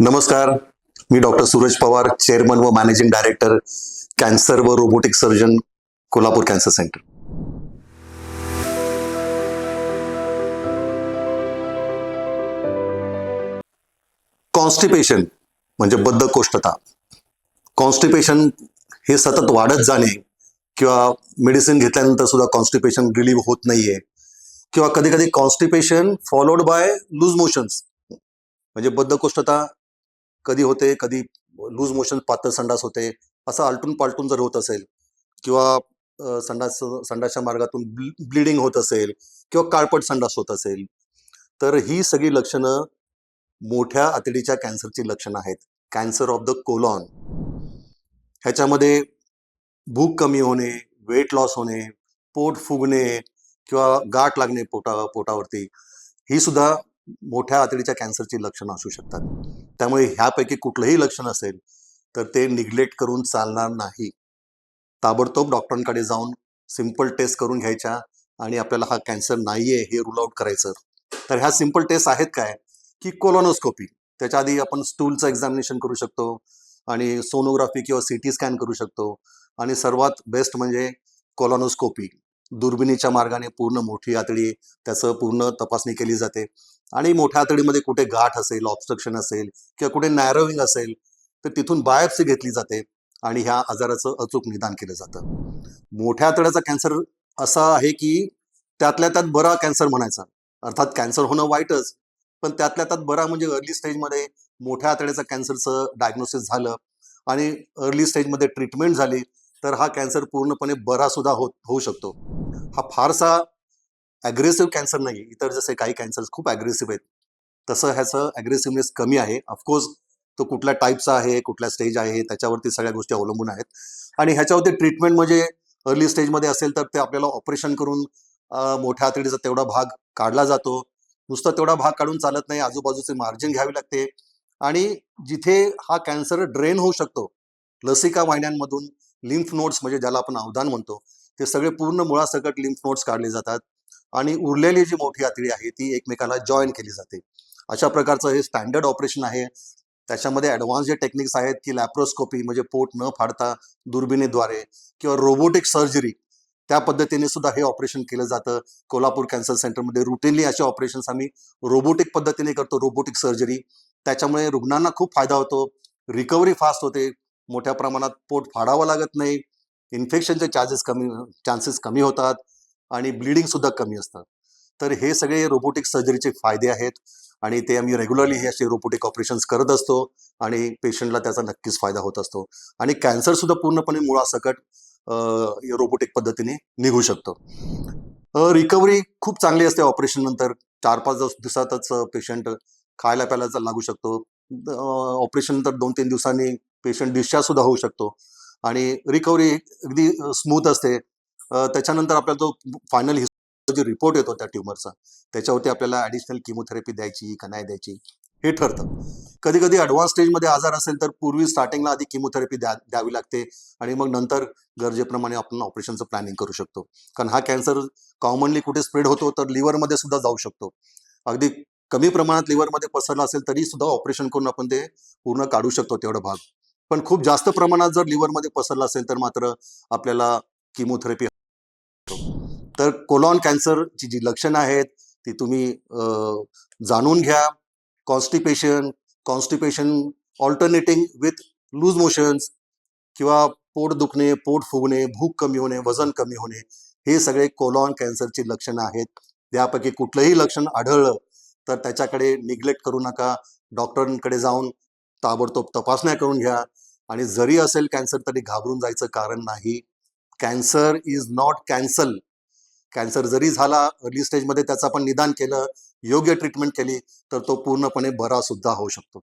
नमस्कार. मी doctor Suraj Pawar chairman व मॅनेजिंग डायरेक्टर कॅन्सर व robotic surgeon Kolhapur cancer centre. Constipation म्हणजे बद्धकोष्ठता. कॉन्स्टिपेशन हे सतत वाढत जाणे किंवा मेडिसिन घेतल्यानंतर सुद्धा कॉन्स्टिपेशन रिलीव्ह होत नाहीये किंवा कधी कधी constipation followed by loose motions. म्हणजे बद्धकोष्ठता कधी होते कधी लूज मोशन पातळ संडास होते असं आलटून पालटून जर होत असेल किंवा संडास संडासच्या मार्गातून ब्लिडिंग होत असेल किंवा काळपट संडास होत असेल तर ही सगळी लक्षणं मोठ्या आतडीच्या कॅन्सरची लक्षणं आहेत. Cancer of the colon. ह्याच्यामध्ये भूक कमी होणे वेट लॉस होणे पोट फुगणे किंवा गाठ लागणे पोटा पोटावरती ही सुद्धा मोठ्या आतडीच्या कॅन्सरची लक्षणं असू शकतात. त्यामुळे ह्यापैकी कुठलंही लक्षण असेल तर ते निग्लेक्ट करून चालणार नाही. ताबडतोब डॉक्टरांकडे जाऊन सिंपल टेस्ट करून घ्यायच्या आणि आपल्याला हा कॅन्सर नाही आहे हे रूल आउट करायचं. तर ह्या सिंपल टेस्ट आहेत काय? की कोलोनोस्कोपी. त्याच्या आधी आपण स्टूलचं एक्झामिनेशन करू शकतो आणि सोनोग्राफी किंवा सी टी स्कॅन करू शकतो. आणि सर्वात बेस्ट म्हणजे कोलोनोस्कोपी. दुर्बिणीच्या मार्गाने पूर्ण मोठी आतडी त्याचं पूर्ण तपासणी केली जाते. आणि मोठ्या आतडीमध्ये कुठे गाठ असेल ऑब्स्ट्रक्शन असेल किंवा कुठे नॅरोविंग असेल तर तिथून बायोप्सी घेतली जाते आणि ह्या आजाराचं अचूक निदान केलं जातं. मोठ्या आतड्याचा कॅन्सर असा आहे की त्यातल्या त्यात बरा कॅन्सर म्हणायचा. अर्थात कॅन्सर होणं वाईटच पण त्यातल्या त्यात बरा म्हणजे अर्ली स्टेजमध्ये मोठ्या आतड्याचा कॅन्सरचं डायग्नोसिस झालं आणि अर्ली स्टेजमध्ये ट्रीटमेंट झाली तर हा कॅन्सर पूर्णपणे बरा सुद्धा होत होऊ शकतो. हा फारसा ॲग्रेसिव्ह कॅन्सर नाही इतर जसे काही कॅन्सर खूप ॲग्रेसिव्ह आहेत. तसं ह्याचं ॲग्रेसिव्हनेस कमी आहे. ऑफकोर्स तो कुठल्या टाईपचा आहे कुठल्या स्टेज आहे त्याच्यावरती सगळ्या गोष्टी अवलंबून आहेत. आणि ह्याच्यावरती ट्रीटमेंट म्हणजे अर्ली स्टेजमध्ये असेल तर ते आपल्याला ऑपरेशन करून मोठ्या आतडीचा तेवढा भाग काढला जातो. नुसतं तेवढा भाग काढून चालत नाही. आजूबाजूचे मार्जिन घ्यावी लागते. आणि जिथे हा कॅन्सर ड्रेन होऊ शकतो लसिका वाहिन्यांमधून लिम्फ नोट्स म्हणजे ज्याला आपण अवधान म्हणतो ते सगळे पूर्ण मुळासकट लिम्फ नोट्स काढले जातात. आणि उरलेली जी मोठी आतडी आहे ती एकमेकाला जॉईन केली जाते. अशा प्रकारचं हे स्टँडर्ड ऑपरेशन आहे. त्याच्यामध्ये ॲडव्हान्स जे टेक्निक्स आहेत की लॅप्रोस्कोपी म्हणजे पोट न फाडता दुर्बिणीद्वारे किंवा रोबोटिक सर्जरी त्या पद्धतीने सुद्धा हे ऑपरेशन केलं जातं. कोल्हापूर कॅन्सर सेंटरमध्ये रुटीनली असे ऑपरेशन्स आम्ही रोबोटिक पद्धतीने करतो रोबोटिक सर्जरी त्याच्यामुळे रुग्णांना खूप फायदा होतो. रिकव्हरी फास्ट होते. मोठ्या प्रमाणात पोट फाडावं लागत नाही. इन्फेक्शनचे चार्जेस कमी चान्सेस कमी होतात. आणि ब्लिडिंग सुद्धा कमी असतं तर हे सगळे रोबोटिक सर्जरीचे फायदे आहेत आणि ते आम्ही रेग्युलरली हे असे रोबोटिक ऑपरेशन्स करत असतो आणि पेशंटला त्याचा नक्कीच फायदा होत असतो. आणि कॅन्सर सुद्धा पूर्णपणे मुळासकट रोबोटिक पद्धतीने निघू शकतो. रिकव्हरी खूप चांगली असते ऑपरेशन नंतर. चार पाच दिवसातच पेशंट खायला प्यायला लागू शकतो. ऑपरेशन नंतर दोन तीन दिवसांनी पेशंट डिस्चार्ज सुद्धा होऊ शकतो. आणि रिकव्हरी अगदी स्मूथ असते. त्याच्यानंतर आपल्याला जो फायनल जो रिपोर्ट येतो त्या ट्युमरचा त्याच्यावरती आपल्याला ऍडिशनल किमोथेरपी द्यायची का नाही द्यायची हे ठरतं. कधी कधी ॲडव्हान्स स्टेजमध्ये आजार असेल तर पूर्वी स्टार्टिंगला आधी किमोथेरपी द्या द्यावी लागते आणि मग नंतर गरजेप्रमाणे आपण ऑपरेशनचं प्लॅनिंग करू शकतो. कारण हा कॅन्सर कॉमनली कुठे स्प्रेड होतो तर लिव्हरमध्ये सुद्धा जाऊ शकतो. अगदी कमी प्रमाणात लिव्हरमध्ये पसरला असेल तरी सुद्धा ऑपरेशन करून आपण ते पूर्ण काढू शकतो तेवढा भाग. पण खूप जास्त प्रमाणात जर लिव्हरमध्ये पसरला असेल तर मात्र आपल्याला किमोथेरपी तर कोलॉन कॅन्सरची जी लक्षणं आहेत ती तुम्ही जाणून घ्या. Constipation constipation alternating with loose motions किंवा पोट दुखणे पोट फुगणे भूक कमी होणे वजन कमी होणे हे सगळे कोलॉन कॅन्सरची लक्षणं आहेत. त्यापैकी कुठलंही लक्षण आढळलं तर त्याच्याकडे निग्लेक्ट करू नका. डॉक्टरांकडे जाऊन ताबडतोब तपासण्या करून घ्या. आणि जरी असेल कॅन्सर तरी घाबरून जायचं कारण नाही. Cancer is not cancel cancer जरी झाला अर्ली स्टेजमध्ये त्याचं आपण निदान केलं योग्य ट्रीटमेंट केली तर तो पूर्णपणे बरा सुद्धा होऊ शकतो.